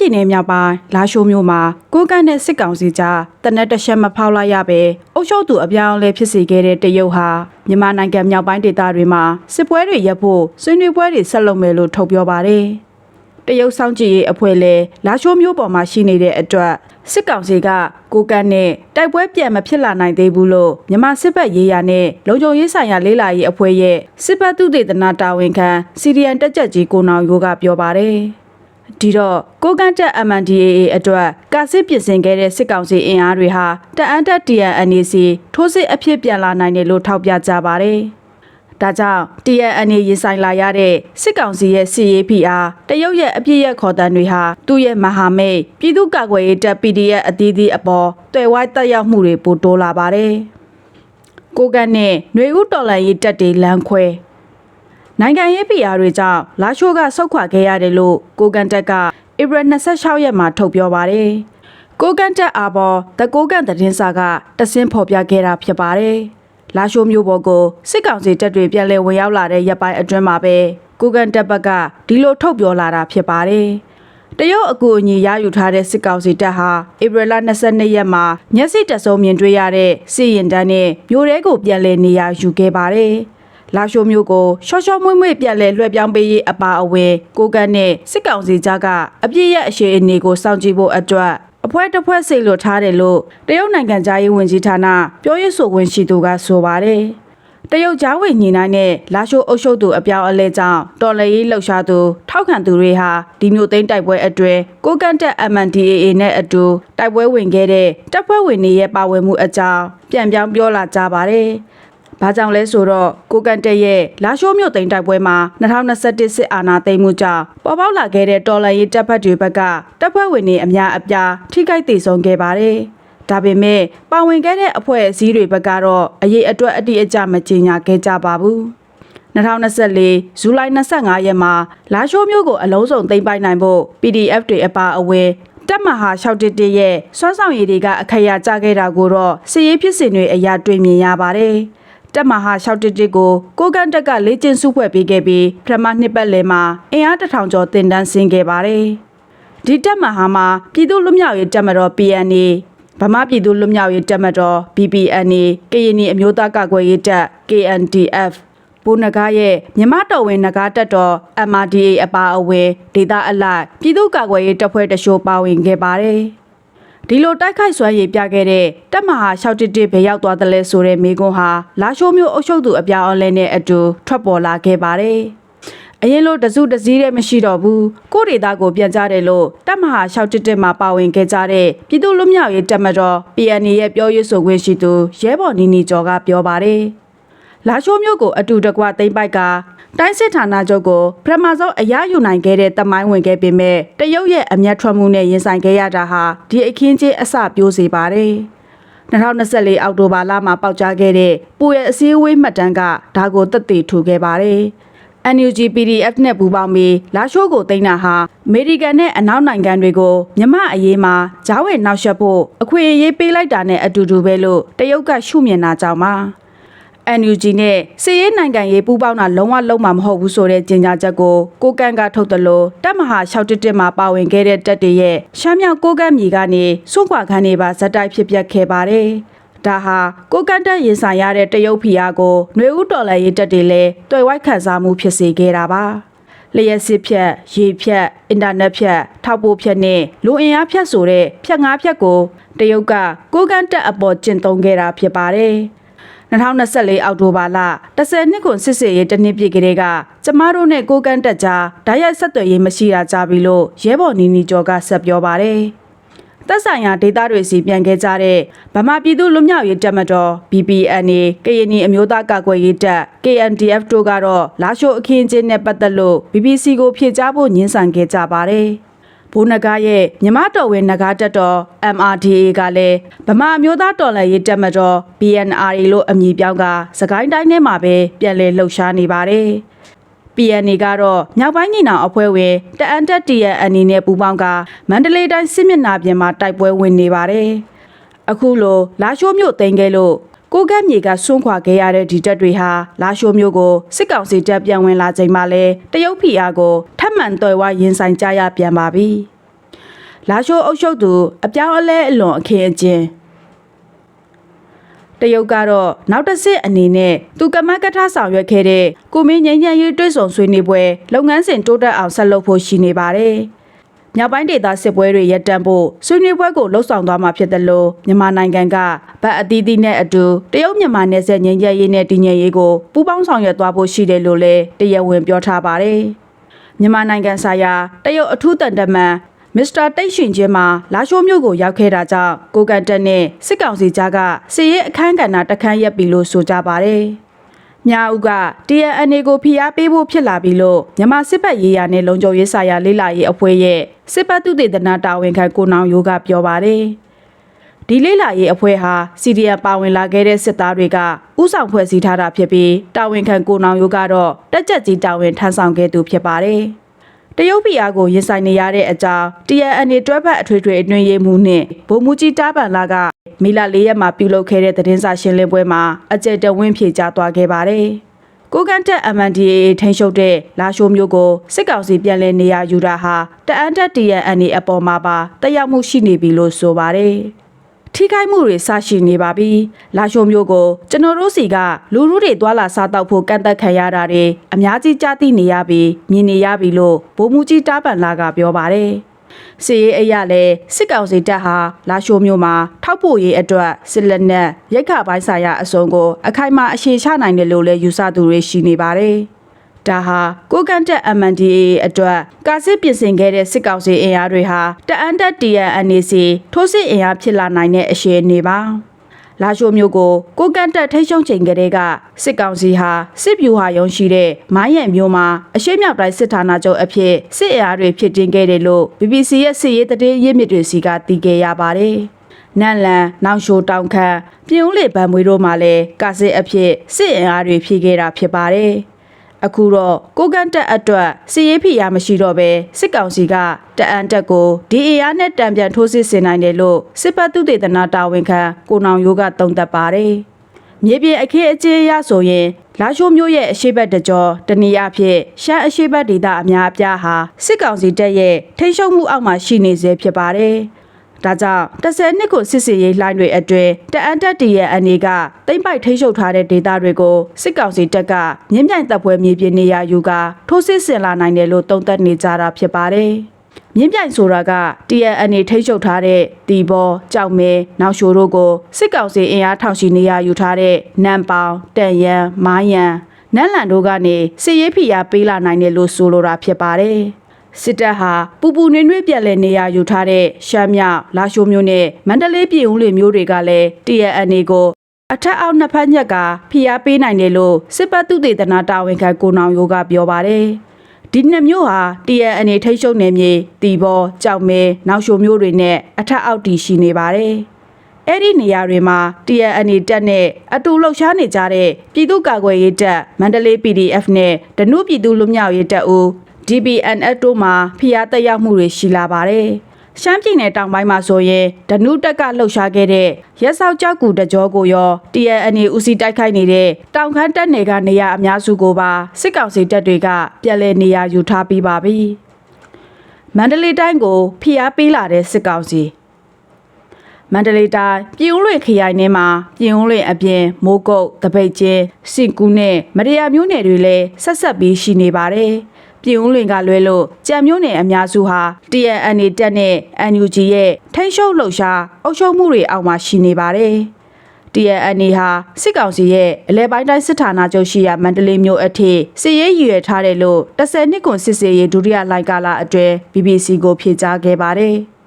ရှမ်းပြည်နယ်မြောက်ပိုင်းလာရှိုးမြို့မှာကိုကန့်နဲ့စစ်ကောင်စီကြားတနက်တရှက်မဖောက်လိုက်ရပဲအုပ်ချုပ်သူအပြောင်းအလဲဖြစ်စေခဲ့တဲ့တရုတ်ဟာမြန်မာနိုင်ငံမြောက်ပိုင်းဒေသတွေမှာစစ်ပွဲတွေရပ်ဖို့ဆွေးနွေးပွဲတွေဆက်လုပ်မယ်လို့ထုတ်ပြောပါတယ်။တရုတ်ဆောင်ကြည့်ရေးအဖွဲ့လဲလာရှိုးမြို့ပေါ်မှာရှိနေတဲ့အတွက်စစ်ကောင်စီကကိုကန့်နဲ့တိုက်ပွဲပြန်မဖြစ်လာနိုင်သေးဘူးလို့မြန်မာစစ်ဘက်ရေးရာနဲ့လုံခြုံရေးဆိုင်ရာလေးလာရေးအဖွဲ့ရဲ့စစ်ဘက်သူတေသနာတာဝန်ခံစီရီယန်တက်ကြက်ကြီးကိုနောင်ရိုးကပြောပါတယ်။ ဒီတော့ကိုကန့်တက် MNDAA အတွက်ကာစစ်ပြင်ဆင်ခဲ့တဲ့စစ်ကောင်စီအင်အားတွေဟာတအန်တက် TNNAC ထိုးစစ်အဖြစ်ပြန်လာနိုင်တယ်လို့ထောက်ပြကြပါတယ်။ဒါကြောင့် TNNA ရင်ဆိုင်လာရတဲ့စစ်ကောင်စီရဲ့စစ်ရေးဖိအားတရုတ်ရဲ့အပြစ်ရခေါ်တမ်းတွေဟာသူ့ရဲ့မဟာမိတ်ပြည်သူ့ကာကွယ်ရေးတပ် PDF အသီးသီးအပေါ်တွယ်ဝိုင်းတက်ရောက်မှုတွေပိုတိုးလာပါတယ်။ကိုကန့်နဲ့ຫນွေဦးတော်လန်ရေးတပ်တွေလမ်းခွဲ နိုင်ငံရေးဖိအားတွေကြောင့်လာရှိုးကဆုတ်ခွာခဲ့ရတယ်လို့ကိုကန်တက်ကဧပြီ26ရက်မှာထုတ်ပြောပါတယ်။ကိုကန်တက်အားပေါ်တကိုကန်သတင်းစာကတဆင်းဖော်ပြခဲ့တာဖြစ်ပါတယ်။လာရှိုးမျိုးပေါ်ကိုစစ်ကောင်စီတပ်တွေပြန်လည်ဝင်ရောက်လာတဲ့ရပ်ပိုင်းအတွင်းမှာပဲကိုကန်တက်ဘက်ကဒီလိုထုတ်ပြောလာတာဖြစ်ပါတယ်။တရုတ်အကူအညီရယူထားတဲ့စစ်ကောင်စီတပ်ဟာဧပြီလ22ရက်မှာမျက်စိတစုံမြင်တွေ့ရတဲ့စစ်ရင်တန်းနဲ့မျိုးရဲကိုပြန်လည်နေရာယူခဲ့ပါတယ်။ လာရှိုးမျိုးကိုရှော့ရှော့မွေ့မွေ့ပြန်လဲလွှဲပြောင်းပေးရေးအပါအဝင်ကိုကန့်နဲ့စစ်ကောင်စီကြားကအပြည့်ရဲ့အရှိန်အနေကိုစောင့်ကြည့်ဖို့အတွက်အဖွဲ့တစ်ဖွဲ့စိတ်လွတ်ထားတယ်လို့တရုတ်နိုင်ငံသားရေးဝန်ကြီးဌာနပြောရေးဆိုခွင့်ရှိသူကဆိုပါတယ်တရုတ်ကြားဝင်ညီနိုင်တဲ့လာရှိုးအုပ်ချုပ်သူအပြောင်းအလဲကြောင့်တော်လှန်ရေးလှုပ်ရှားသူထောက်ခံသူတွေဟာဒီမျိုးသိန်းတိုက်ပွဲအတွင်းကိုကန့်တက် MNDAA နဲ့အတူတိုက်ပွဲဝင်ခဲ့တဲ့တပ်ဖွဲ့ဝင်တွေရဲ့ပါဝင်မှုအကြောင်းပြန်ပြောင်းပြောလာကြပါတယ်။ ဘာကြောင့်လဲဆိုတော့ကိုကန်တက်ရဲ့လာရှိုးမြို့သိမ်းတိုက်ပွဲမှာ2021စစ်အာဏာသိမ်းမှုကြောင့်ပေါ်ပေါက်လာခဲ့တဲ့တော်လှန်ရေးတပ်ဖက်တွေဘက်ကတပ်ဖွဲ့ဝင်တွေအများအပြားထိခိုက်ဒေဆုံးခဲ့ပါတယ်။ဒါပေမဲ့ပါဝင်ခဲ့တဲ့အဖွဲ့အစည်းတွေဘက်ကတော့အရေးအတွက်အတိအကျမကြေညာခဲ့ကြပါဘူး။2024ဇူလိုင်25ရက်မှာလာရှိုးမြို့ကိုအလုံးစုံသိမ်းပိုက်နိုင်ဖို့ PDF တွေအပါအဝင်တပ်မဟာ611ရဲ့စွမ်းဆောင်ရည်တွေကအခရာကျခဲ့တာကိုတော့စစ်ရေးဖြစ်စဉ်တွေအရာတွေ့မြင်ရပါတယ်။ တပ်မဟာ611ကိုကိုကန်တက်ကလေ့ကျင့်စုဖွဲ့ပေးခဲ့ပြီးပထမနှစ်ပတ်လည်မှာအင်အားတစ်ထောင်ကျော်တင်တန်းဆင်းခဲ့ပါတယ်။ဒီတပ်မဟာမှာပြည်သူ့လူမျိုးရေးတပ်မတော် PNA ဗမာပြည်သူ့လူမျိုးရေးတပ်မတော် BPNA ကရင်နီအမျိုးသားကာကွယ်ရေးတပ် KNDF ဘိုးနဂါရဲ့မြမတော်ဝင်နဂါတက်တော် MRDA အပါအဝင်ဒေသအလိုက်ပြည်သူ့ကာကွယ်ရေးတပ်ဖွဲ့တရှို့ပါဝင်ခဲ့ပါတယ်။ ဒီလိုတိုက်ခိုက်စွမ်းရည်ပြခဲ့တဲ့တပ်မဟာ611ဘယ်ရောက်သွားသလဲဆိုတဲ့မိကွန်းဟာလာရှိုးမျိုးအုပ်ချုပ်သူအပြောင်းအလဲနဲ့အတူထွက်ပေါ်လာခဲ့ပါတယ်။အရင်လိုတစုတစည်းတည်းမရှိတော့ဘူးကိုဒေတာကိုပြန်ကြတယ်လို့တပ်မဟာ611မှာပါဝင်ခဲ့ကြတဲ့ပြည်သူ့လူမျိုးရေးတပ်မတော် PNA ရဲ့ပြောရေးဆိုခွင့်ရှိသူရဲဘော်နီနီကျော်ကပြောပါတယ်။လာရှိုးမျိုးကိုအတူတကွသိမ့်ပိုက်က တိုင်းစစ်ဌာနချုပ်ကိုပထမဆုံးအရယူနိုင်ခဲ့တဲ့တမိုင်းဝင်ခဲ့ပေမဲ့တရုတ်ရဲ့အမျက်ထွက်မှုနဲ့ရင်ဆိုင်ခဲ့ရတာဟာဒီအခင်းချင်းအစပြိုးစေပါတယ်။2024အောက်တိုဘာလမှာပေါက်ကြားခဲ့တဲ့ပူရဲ့အစည်းအဝေးမှတ်တမ်းကဒါကိုသက်သေထူခဲ့ပါတယ်။ NUG PDF နဲ့ပူးပေါင်းပြီးလာရှိုးကိုတင်တာဟာအမေရိကန်နဲ့အနောက်နိုင်ငံတွေကိုမြမအရေးမှာဂျားဝင်နှောက်ယှက်ဖို့အခွင့်အရေးပေးလိုက်တာနဲ့အတူတူပဲလို့တရုတ်ကရှုမြင်တာကြောင့်ပါ NUG နဲ့စီးရေးနိုင်ငံရေးပူးပေါင်းတာလုံးဝလုံးမှာမဟုတ်ဘူးဆိုတဲ့ကြေညာချက်ကိုကိုကန့်ကထုတ်တယ်လို့တပ်မဟာ611မှာပါဝင်ခဲ့တဲ့တပ်တွေရဲ့ရှမ်းမြောက်ကိုကန့်မြေကနေစွန့်ခွာခန်းနေပါဇက်တိုက်ဖြစ်ပျက်ခဲ့ပါတယ်။ဒါဟာကိုကန့်တက်ရင်ဆိုင်ရတဲ့တရုတ်ဖီအားကိုຫນွေဦးတော်လည်းရေးတက်တွေလည်းတွေ့ဝိုက်ခံစားမှုဖြစ်စေခဲ့တာပါ။လျှက်စစ်ဖြတ်ရေဖြတ်အင်တာနက်ဖြတ်ထောက်ပို့ဖြတ်နဲ့လူအင်အားဖြတ်ဆိုတဲ့ဖြတ်ငါးဖြတ်ကိုတရုတ်ကကိုကန့်တက်အပေါ်ကျင့်သုံးခဲ့တာဖြစ်ပါတယ်။ 2024အောက်တိုဘာလ10နှစ်ခွန်စစ်စေးရေးတစ်နှစ်ပြည့်ကလေးကကျမတို့နဲ့ကိုကန့်တက်ကြားဓာတ်ရိုက်ဆက်သွယ်ရေးမရှိတာကြပြီလို့ရဲဘော်နီနီကျော်ကဆက်ပြောပါတယ်။သက်ဆိုင်ရာဒေသတွေစီပြန်ခဲ့ကြတဲ့ဗမာပြည်သူလူမျိုးရေးတပ်မတော် BPNA ကရင်နီအမျိုးသားကာကွယ်ရေးတပ် KNDF တို့ကတော့လာရှိုးအခင်းချင်းနဲ့ပတ်သက်လို့ BBC ကိုဖြေကြားဖို့ညှင်းဆန်ခဲ့ကြပါတယ်။ ဘိုးနဂါရဲ့မြမတော်ဝင်နဂါတက်တော် MRDA ကလည်းဗမာအမျိုးသားတော်လှန်ရေးတပ်မတော် BNRA လို့အမည်ပြောင်းကစကိုင်းတိုင်းထဲမှာပဲပြန်လည်လှုပ်ရှားနေပါတယ်။ PNA ကတော့မြောက်ပိုင်းညီနောင်အဖွဲ့ဝင်တအန်တက်တီရဲ့အနေနဲ့ပူးပေါင်းကမန္တလေးတိုင်းစစ်မျက်နှာပြင်မှာတိုက်ပွဲဝင်နေပါတယ်။အခုလိုလာရှိုးမြို့တင်ခဲ့လို့ကိုကတ်မြေကစွန့်ခွာခဲ့ရတဲ့ဒီတက်တွေဟာလာရှိုးမျိုးကိုစစ်ကောင်စီတပ်ပြန်ဝင်လာချိန်မှာလဲတရုတ်ဖီအားကိုထပ် မံတော်ဝရင်ဆိုင်ကြရပြန်ပါပြီလာရှိုးအုပ်ချုပ်သူအပြောင်းအလဲအလွန်အခင်းအကျင်းတရုတ်ကတော့နောက်တစ်ဆင့်အနေနဲ့သူကမကထဆောင်ရွက်ခဲ့တဲ့ကိုမင်းငိမ့်ညံရေးတွဲဆောင်ဆွေးနွေးပွဲလုပ်ငန်းစဉ်တိုးတက်အောင်ဆက်လုပ်ဖို့ရှိနေပါတယ်။မြောက်ပိုင်းဒေသစစ်ပွဲတွေရပ်တန့်ဖို့ဆွေးနွေးပွဲကိုလှုပ်ဆောင်သွားမှာဖြစ်တယ်လို့မြန်မာနိုင်ငံကဗတ်အသီးသီးနဲ့အတူတရုတ်မြန်မာနယ်စပ်ငြိမ်းချမ်းရေးနဲ့တည်ငြိမ်ရေးကိုပူးပေါင်းဆောင်ရွက်သွားဖို့ရှိတယ်လို့လည်းတရားဝင်ပြောထားပါတယ်။ မြန်မာနိုင်ငံဆိုင်ရာတရုတ်အထူးတန်တမန်မစ္စတာတိတ်ရှင်ချင်းမှာလာရှိုးမြို့ကိုရောက်ခဲ့တာကြောင့်ကိုကန်တက်နဲ့စစ်ကောင်စီကြားကစစ်ရေးအခမ်းကဏ္ဍတခန်းရက်ပြီလို့ဆိုကြပါတယ်။မြာဦးက TNN ကိုဖိအားပေးဖို့ဖြစ်လာပြီလို့မြန်မာစစ်ဘက်ရေးရာနဲ့လုံခြုံရေးဆိုင်ရာလေးလာရေးအဖွဲ့ရဲ့စစ်ဘက်သူတေသနာတာဝန်ခံကိုနောင်ရိုးကပြောပါတယ်။ ဒီလေးလာရေးအဖွဲ့ဟာစီဒီအမ်ပါဝင်လာခဲ့တဲ့စစ်သားတွေကဥဆောင်ဖွဲ့စည်းထားတာဖြစ်ပြီးတာဝန်ခံကိုနောင်ရိုးကတော့တက်ကြက်ကြီးတာဝန်ထမ်းဆောင်ခဲ့သူဖြစ်ပါတယ်။တရုတ်ပြည်အားကိုရင်ဆိုင်နေရတဲ့အကြောင်း TNN တွဲဖက်အထွေထွေအတွင်းရေးမှူးနှင့်ဗိုလ်မှူးကြီးတားပန်လာကမီလာ၄ရက်မှာပြုလုပ်ခဲ့တဲ့သတင်းစာရှင်းလင်းပွဲမှာအကြံတဝင်းဖြေကြားသွားခဲ့ပါတယ်။ကိုကန်တက် MNDAA ထိန်းချုပ်တဲ့လာရှိုးမျိုးကိုစစ်ကောင်စီပြန်လည်နေရာယူတာဟာတအန်တက် TNN အပေါ်မှာပါတက်ရောက်မှုရှိနေပြီလို့ဆိုပါတယ်။ ထိခိုက်မှုတွေစရှိနေပါပြီ။လာရှိုးမျိုးကိုကျွန်တော်တို့စီကလူလူတွေသွာလာစားတောက်ဖို့ကန့်သက်ခံရတာတွေအများကြီးကြားသိနေရပြီးမြင်နေရပြီလို့ဗိုလ်မှူးကြီးတားပန်လာကပြောပါတယ်။စီရေးအရလဲစစ်ကောင်စီတပ်ဟာလာရှိုးမျိုးမှာထောက်ပို့ရေးအတွက်စစ်လက်နက်ရိတ်ခါပိုင်းဆိုင်ရာအစုံကိုအခိုင်အမာအခြေချနိုင်တယ်လို့လည်းယူဆသူတွေရှိနေပါတယ်။ ဒါဟာကိုကန်တက် MNDAA အတွက်ကာစစ်ပြင်ဆင်ခဲ့တဲ့စစ်ကောင်စီအင်အားတွေဟာတအန်တက် TNNAC ထိုးစစ်အင်အားဖြစ်လာနိုင်တဲ့အရှိအနေပါလာရှိုမျိုးကိုကိုကန်တက်ထိတ်ရှုံချိန်ကလေးကစစ်ကောင်စီဟာစစ်ဗျူဟာရုံးရှိတဲ့မိုင်းရံမျိုးမှာအရှိမြောက်တိုင်းစစ်ဌာနချုပ်အဖြစ်စစ်အင်အားတွေဖြစ်တင်ခဲ့တယ်လို့ BBC ရဲ့စစ်ရေးသတင်းရင်းမြစ်တွေစီကသိခဲ့ရပါတယ်နန့်လန်နောင်ရှိုတောင်ခန့်ပြင်ဦးလေဗံမွေတို့မှလည်းကာစစ်အဖြစ်စစ်အင်အားတွေဖြည့်ခဲ့တာဖြစ်ပါတယ်။ အခုတော့ကိုကန်တက်အတွက်စီရေးဖိအားမရှိတော့ပဲစစ်ကောင်စီကတအန်တက်ကိုဒီအင်အားနဲ့တံပြန်ထိုးစစ်ဆင်နိုင်တယ်လို့စစ်ပတ်သူတေသနာတာဝန်ခံကိုနောင်ရိုးကသုံးသပ်ပါတယ်။မြေပြင်အခင်းအကျင်းရဆိုရင်လာရှိုးမျိုးရဲ့အရှိတ်ဘက်တကြောတနည်းအားဖြင့်ရှမ်းအရှိတ်ဘက်ဒေသအများအပြားဟာစစ်ကောင်စီတပ်ရဲ့ထိန်းချုပ်မှုအောက်မှာရှိနေစေဖြစ်ပါတယ်။ ဒါကြောင့်10နှစ်ကိုစစ်စီရေးလှိုင်းတွေအတွင်းတအန်တက်တီရဲ့အနေကတိမ့်ပိုက်ထိန်းချုပ်ထားတဲ့ဒေသတွေကိုစစ်ကောင်စီတပ်ကမြင်းပြိုင်တပ်ပွဲမြေပြင်နေရာယူကာထိုးစစ်ဆင်လာနိုင်တယ်လို့တုံ့တက်နေကြတာဖြစ်ပါတယ်။မြင်းပြိုင်ဆိုတာက TNN ထိန်းချုပ်ထားတဲ့တီဘောကြောက်မဲနောက်ရှိုတို့ကိုစစ်ကောင်စီအင်အားထောင်ရှိနေရယူထားတဲ့နမ်ပေါင်တန်ရန်မိုင်းရန်နန်းလန်တို့ကနေစစ်ရေးဖိအားပေးလာနိုင်တယ်လို့ဆိုလိုတာဖြစ်ပါတယ်။ စစ်တပ်ဟာပူပူနွေ့နွေ့ပြက်လဲနေရယူထားတဲ့ရှမ်းမြောက်လာရှိုးမျိုးနဲ့မန္တလေးပြည်ဦးလွေမျိုးတွေကလည်း TNN ကိုအထက်အောက်နှစ်ဖက်ညက်ကဖိအားပေးနိုင်တယ်လို့စစ်ပတ်သူတေသနာတာဝန်ခံကိုနောင်ရိုးကပြောပါတယ်။ဒီနှစ်မျိုးဟာ TNN ထိတ်ရှုံနေမြေတီဘောကြောက်မဲနောက်ရှိုမျိုးတွေနဲ့အထက်အောက်တီရှိနေပါတယ်။အဲ့ဒီနေရာတွေမှာ TNN တက်နဲ့အတူလှုပ်ရှားနေကြတဲ့ပြည်သူ့ကာကွယ်ရေးတပ်မန္တလေး PDF နဲ့ဒနုပြည်သူလူမျိုးရေးတပ်ဦး DBNF တို့မှာဖိအားတက်ရောက်မှုတွေရှိလာပါတယ်။ရှမ်းပြည်နယ်တောင်ပိုင်းမှာဆိုရင်ဒနုတက်ကလှုပ်ရှားခဲ့တဲ့ရက်စောက်ကြောက်ကူတကြောကိုရော TNN ဦးစီးတိုက်ခိုက်နေတဲ့တောင်ခမ်းတပ်နယ်ကနေရာအများစုကိုပါစစ်ကောင်စီတပ်တွေကပြန်လည်နေရာယူထားပြီးပါပြီ။မန္တလေးတိုင်းကိုဖိအားပေးလာတဲ့စစ်ကောင်စီမန္တလေးတိုင်းပြည်ဦးလွင်ခရိုင်ထဲမှာပြည်ဦးလွင်အပြင်မိုးကုတ်တပိတ်ချင်းစင်ကူးနဲ့မရယာမျိုးနယ်တွေလည်းဆက်ဆက်ပြီးရှိနေပါတယ်။ ပြည်ဦးလွင်ကလွဲလို့ကြံမျိုးနယ်အများစုဟာ TNN တက်နဲ့ NUG ရဲ့ထိန်းချုပ်လှုပ်ရှားအုပ်ချုပ်မှုတွေအောက်မှာရှိနေပါတယ်။ TNN ဟာစစ်ကောင်စီရဲ့အလဲပိုင်းတိုင်းစစ်ဌာနချုပ်ရှိရာမန္တလေးမြို့အထိစစ်ရေးရည်ရွယ်ထားတယ်လို့10နှစ်ကွန်စစ်စေးရေးဒုတိယလိုင်ကာလာအတွဲ BBC ကိုဖြေကြားခဲ့ပါတယ်။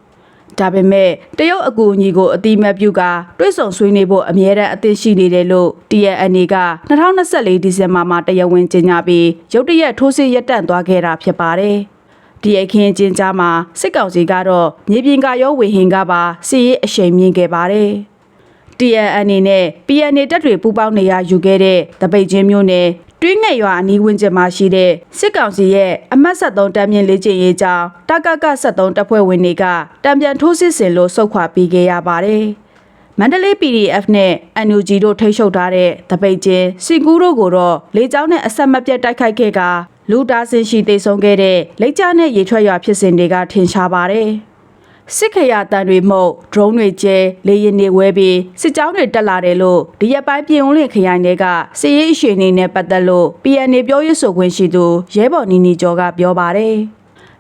ဒါပေမဲ့တရုတ်အကူအညီကိုအတိမတ်ပြုကာတွဲဆုံဆွေးနွေးဖို့အမြဲတမ်းအသင့်ရှိနေတယ်လို့ TNN က2024ဒီဇင်ဘာမှာတရားဝင်ကြေညာပြီးရုတ်တရက်ထိုးစစ်ရပ်တန့်သွားခဲ့တာဖြစ်ပါတယ်။ဒီအခင်းကျင်းကြားမှာစစ်ကောင်စီကတော့မြေပြင်ကရောဝေဟင်ကပါစစ်ရေးအရှိန်မြင့်ခဲ့ပါတယ်။ TNN နဲ့ PNA တပ်တွေပူးပေါင်းနေရယူခဲ့တဲ့တပိတ်ချင်းမျိုးနဲ့ တွင်းငယ်ရွာအနီးဝန်းကျင်မှာရှိတဲ့စစ်ကောင်စီရဲ့အမတ်73တမ်းမြင့်လေ့ကျင့်ရေးကြောင်းတကက73တပ်ဖွဲ့ဝင်တွေကတံပြန်ထိုးစစ်ဆင်လို့စုခွာပြီးခဲ့ရပါတယ်။မန္တလေး PDF နဲ့ NUG တို့ထိချုပ်ထားတဲ့တပိတ်ချင်းစီကူးတို့ကိုတော့လေကြောင်းနဲ့အဆက်မပြတ်တိုက်ခိုက်ခဲ့ကလူတာစင်ရှိသိဆုံးခဲ့တဲ့လက်ကျနဲ့ရေထွက်ရွာဖြစ်စဉ်တွေကထင်ရှားပါတယ်။ စစ်ခရတန်တွေမှုတ်ဒရုန်းတွေကျဲလေရင်တွေဝဲပြီးစစ်ကြောင်းတွေတက်လာတယ်လို့ဒီရက်ပိုင်းပြည်ုံလင့်ခရိုင်တွေကစစ်ရေးအရှိန်တွေနဲ့ပတ်သက်လို့ PNA ပြောရေးဆိုခွင့်ရှိသူရဲဘော်နီနီကျော်ကပြောပါတယ်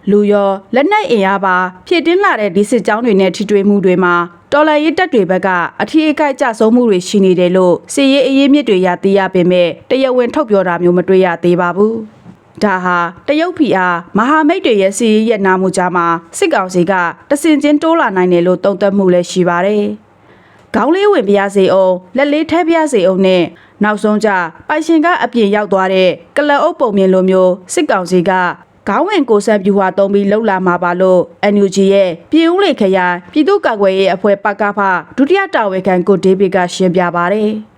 လူရောလက်နက်အင်အားပါဖြည့်တင်းလာတဲ့ဒီစစ်ကြောင်းတွေနဲ့ထိတွေ့မှုတွေမှာတော်လန်ရေးတပ်တွေဘက်ကအထီးအကိုက်ကြဆုံးမှုတွေရှိနေတယ်လို့စစ်ရေးအရေးမြစ်တွေရသိရပေမဲ့တရားဝင်ထုတ်ပြောတာမျိုးမတွေ့ရသေးပါဘူး။ ဒါဟာတရုတ်ဖီအားမဟာမိတ်တွေရဲ့စီရေးရက်နာမှုကြားမှာစစ်ကောင်စီကတဆင်ချင်းတိုးလာနိုင်တယ်လို့တုံ့တက်မှုလည်းရှိပါတယ်။ခေါင်းလေးဝင်ပြရစေအောင်လက်လေးထဲပြရစေအောင်နဲ့နောက်ဆုံးကြပိုင်ရှင်ကအပြင်ရောက်သွားတဲ့ကလအုပ်ပုံမြင်လိုမျိုးစစ်ကောင်စီကခေါင်းဝင်ကိုဆန်ပြူဟာတုံးပြီးလှုပ်လာမှာပါလို့ NUG ရဲ့ပြည်ဦးလေခရိုင်ပြည်သူ့ကာကွယ်ရေးအဖွဲ့ပကဖဒုတိယတာဝန်ခံကိုဒေးဗစ်ကရှင်းပြပါတယ်။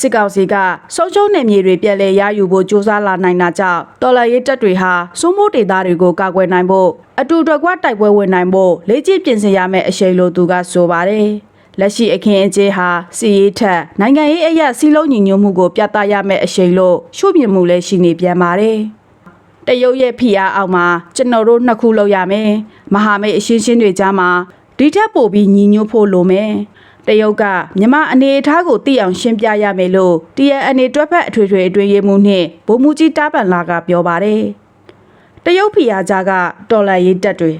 စစ်ကောင်စီကဆုံးရှုံးနေမြေတွေပြည်လဲရယူဖို့စ조사လာနိုင်တာကြောင့်တော်လရေးတပ်တွေဟာစိုးမိုးဒေသတွေကိုကာကွယ်နိုင်ဖို့အတူတကွတိုက်ပွဲဝင်နိုင်ဖို့လေ့ကျင့်ပြင်ဆင်ရမယ့်အရှိန်လို့သူကဆိုပါတယ်။လက်ရှိအခင်းအကျင်းဟာစီရေးထက်နိုင်ငံရေးအရာစီလုံးညီညွတ်မှုကိုပြသရမယ့်အရှိန်လို့ရှုမြင်မှုလည်းရှိနေပြန်ပါတယ်။တရုတ်ရဲ့ဖိအားအောက်မှာကျွန်တော်တို့နှစ်ခုလောက်ရမယ်။မဟာမိတ်အရှင်းရှင်းတွေကြားမှာဒီထက်ပိုပြီးညီညွတ်ဖို့လိုမယ်။ တရုတ်ကမြမအနေအထားကိုသိအောင်ရှင်းပြရမယ်လို့ TNN တွက်ဖက်အထွေထွေအတွင်းရေးမှုနှင့်ဗိုလ်မှူးကြီးတားပန်လာကပြောပါတယ်။တရုတ်ဖိအားကြားကတော်လန်ရေးတက်တွေ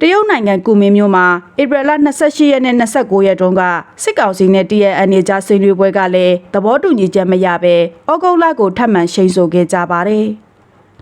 တရုတ်နိုင်ငံကူမင်းမြို့မှာဧပြီလ28ရက်နဲ့29ရက်တုန်းကစစ်ကောင်စီနဲ့ TNN ကြားဆွေးနွေးပွဲကလည်းသဘောတူညီချက်မရဘဲဩဂုတ်လကိုထပ်မံရှိန်ဆိုခဲ့ကြပါတယ်။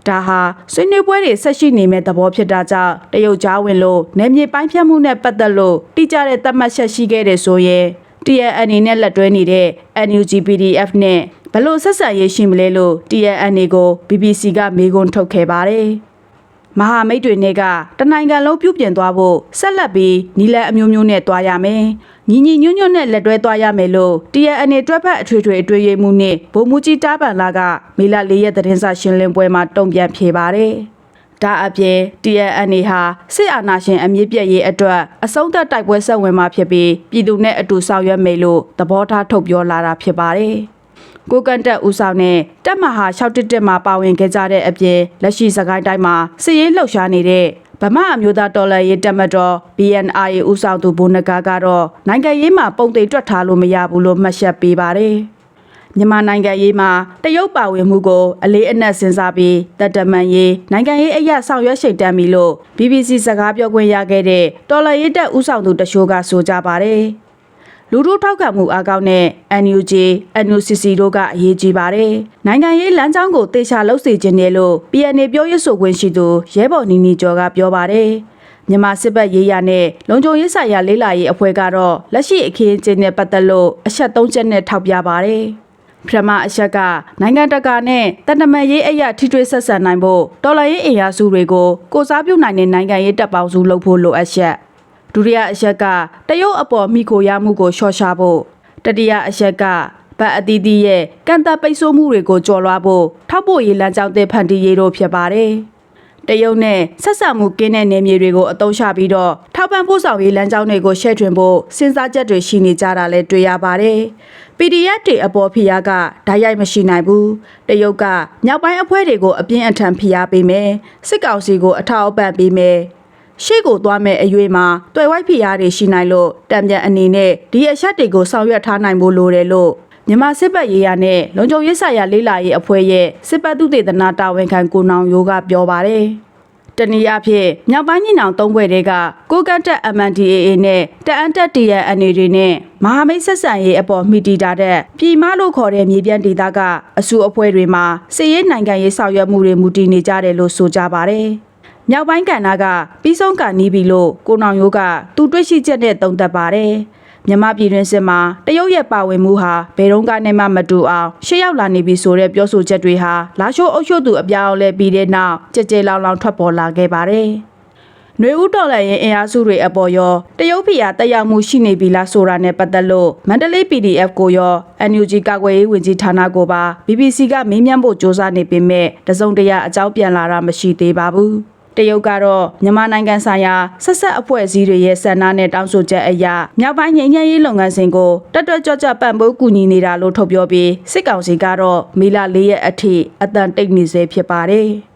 ဒါဟာဆွေးနွေးပွဲတွေဆက်ရှိနေမဲ့သဘောဖြစ်တာကြောင့်တရုတ်ကြားဝင်လို့နယ်မြေပိုင်းဖြတ်မှုနဲ့ပတ်သက်လို့တိကျတဲ့သတ်မှတ်ချက်ရှိခဲ့တယ်ဆိုရင် TNN နဲ့လက်တွဲနေတဲ့ NUG PDF နဲ့ဘလို့ဆက်ဆံရေးရှိမလဲလို့ TNN ကို BBC ကမေးခွန်းထုတ်ခဲ့ပါတယ်။မဟာမိတ်တွေနဲ့ကတနိုင်ငံလုံးပြုပြင်သွားဖို့ဆက်လက်ပြီးနီလန်အမျိုးမျိုးနဲ့တွားရမယ်။ ညီညီညွတ်ညွတ်နဲ့လက်တွဲသွားရမယ်လို့ TNN တွက်ဖက်အထွေထွေအတွေ့အမှုနဲ့ဗိုလ်မှူးကြီးတားပန်လာကမေလ၄ရက်သတင်းစာရှင်းလင်းပွဲမှာတုံ့ပြန်ဖြေပါတယ်။ဒါအပြင် TNN ဟာစစ်အာဏာရှင်အမြင့်ပြည့်ရေးအတွက်အဆုံးသတ်တိုက်ပွဲဆက်ဝင်မှာဖြစ်ပြီးပြည်သူနဲ့အတူဆောင်ရွက်မယ်လို့သဘောထားထုတ်ပြောလာတာဖြစ်ပါတယ်။ကိုကန်တက်ဦးဆောင်နဲ့တက်မဟာ611မှာပါဝင်ခဲ့ကြတဲ့အပြင်လက်ရှိစကိုင်းတိုင်းမှာစစ်ရေးလှုပ်ရှားနေတဲ့ ဗမာအမျိုးသားတော်လှန်ရေးတပ်မတော် BNRA ဦးဆောင်သူဘုန်းနဂါကတော့နိုင်ငံရေးမှာပုံသိတွက်ထားလို့မရဘူးလို့မှတ်ချက်ပေးပါတယ်။မြန်မာနိုင်ငံရေးမှာတရုတ်ပါဝင်မှုကိုအလေးအနက်စဉ်းစားပြီးတတမန်ရေးနိုင်ငံရေးအရာဆောင်ရွက်ရှိန်တမ်းပြီလို့ BBC စကားပြောခွင့်ရခဲ့တဲ့တော်လှန်ရေးတပ်ဦးဆောင်သူတချို့ကဆိုကြပါတယ်။ လူထုထောက်ခံမှုအားကောင်းတဲ့ NUG, NUCC တို့ကအရေးကြီးပါတယ်။နိုင်ငံရေးလမ်းကြောင်းကိုတေချာလှုပ်စေခြင်းနဲ့လို့ PNA ပြောရေးဆိုခွင့်ရှိသူရဲဘော်နီနီကျော်ကပြောပါတယ်။မြန်မာစစ်တပ်ရေးရနဲ့လုံခြုံရေးဆိုင်ရာလေးလာရေးအဖွဲ့ကတော့လက်ရှိအခင်းအကျင်းနဲ့ပတ်သက်လို့အချက်၃ချက်နဲ့ထောက်ပြပါတယ်။ပထမအချက်ကနိုင်ငံတကာနဲ့တန်တမာရေးအရာထိတွေ့ဆက်ဆံနိုင်ဖို့တော်လှန်ရေးအင်အားစုတွေကိုကိုစားပြုနိုင်တဲ့နိုင်ငံရေးတပ်ပေါင်းစုလုပ်ဖို့လိုအပ်ချက်။ ဒုတိယအချက်ကတရုတ်အပေါ်မိခိုရမှုကိုလျှော့ချဖို့တတိယအချက်ကဗတ်အသီးသီးရဲ့ကန့်သက်ပိတ်ဆို့မှုတွေကိုကျော်လွှားဖို့ထောက်ပို့ရေးလမ်းကြောင်းတွေဖန်တီးရေးတို့ဖြစ်ပါတယ်။တရုတ်နဲ့ဆက်ဆံမှုကင်းတဲ့နေမြေတွေကိုအသုံးချပြီးတော့ထောက်ပံ့ပို့ဆောင်ရေးလမ်းကြောင်းတွေကိုရှဲ့ထွင်ဖို့စဉ်းစားချက်တွေရှိနေကြတာလည်းတွေ့ရပါတယ်။ PDF တွေအပေါ်ဖိအားကဓာတ်ရိုက်မရှိနိုင်ဘူး။တရုတ်ကမြောက်ပိုင်းအဖွဲ့တွေကိုအပြင်းအထန်ဖိအားပေးမယ်။စစ်ကောင်စီကိုအထောက်အပံ့ပေးမယ်။ ရှေ့ကိုသွားမဲ့အရွေမှာတွယ်ဝိုက်ဖိအားတွေရှိနိုင်လို့တံပြန်အနေနဲ့ဒီအချက်တွေကိုဆောင်ရွက်ထားနိုင်ဖို့လိုတယ်လို့မြန်မာစစ်ပတ်ရေးရနဲ့လုံခြုံရေးဆိုင်ရာလေးလာရေးအဖွဲ့ရဲ့စစ်ပတ်သူတေသနာတာဝန်ခံကိုနောင်ရိုးကပြောပါတယ်။တနည်းအားဖြင့်မြောက်ပိုင်းညီနောင်သုံးဘွဲတွေကကိုကန့်တက် MNDAA နဲ့တအန်တက် TNN တွေနဲ့မဟာမိတ်ဆက်ဆံရေးအပေါ်မိတီတာတဲ့ပြည်မလို့ခေါ်တဲ့မြေပြန့်ဒေသကအစုအဖွဲ့တွေမှာစစ်ရေးနိုင်ငံရေးဆောင်ရွက်မှုတွေမူတည်နေကြတယ်လို့ဆိုကြပါတယ်။ မြောက်ပိုင်းကဏ္ဍကပြီးဆုံးကနီးပြီလို့ကိုနောင်ရိုးကသူတွေ့ရှိချက်နဲ့တုံ့တက်ပါတယ်မြမပြည်တွင်းစစ်မှာတရုတ်ရဲ့ပါဝင်မှုဟာဘယ်တော့ကနေမှမတူအောင်ရှေ့ရောက်လာနေပြီဆိုတဲ့ပြောဆိုချက်တွေဟာလာရှိုးအုပ်ချုပ်သူအပြောင်းလဲပြီးတဲ့နောက်ကြကြဲလောင်လောင်ထွက်ပေါ်လာခဲ့ပါတယ်။နှွေဦးတော်လည်းရင်အင်အားစုတွေအပေါ်ရောတရုတ်ဖီယာတက်ရောက်မှုရှိနေပြီလားဆိုတာနဲ့ပတ်သက်လို့မန္တလေး PDF ကိုရော NUG ကာကွယ်ရေးဝန်ကြီးဌာနကိုပါ BBC ကမေးမြန်းဖို့စ조사နေပေမဲ့တစုံတရာအကြောင်းပြန်လာတာမရှိသေးပါဘူး။ တရုတ်ကတော့မြန်မာနိုင်ငံဆိုင်ရာဆက်ဆက်အဖွဲ့အစည်းတွေရဲ့ဆန္ဒနဲ့တောင်းဆိုချက်အရမြောက်ပိုင်းငြိမ်းချမ်းရေးလုပ်ငန်းစဉ်ကိုတက်တွက်ကြွကြွပံ့ပိုးကူညီနေတာလို့ထုတ်ပြောပြီးစစ်ကောင်စီကတော့မေလ၄ရက်အထိအတန်တိတ်နေစေဖြစ်ပါတယ်။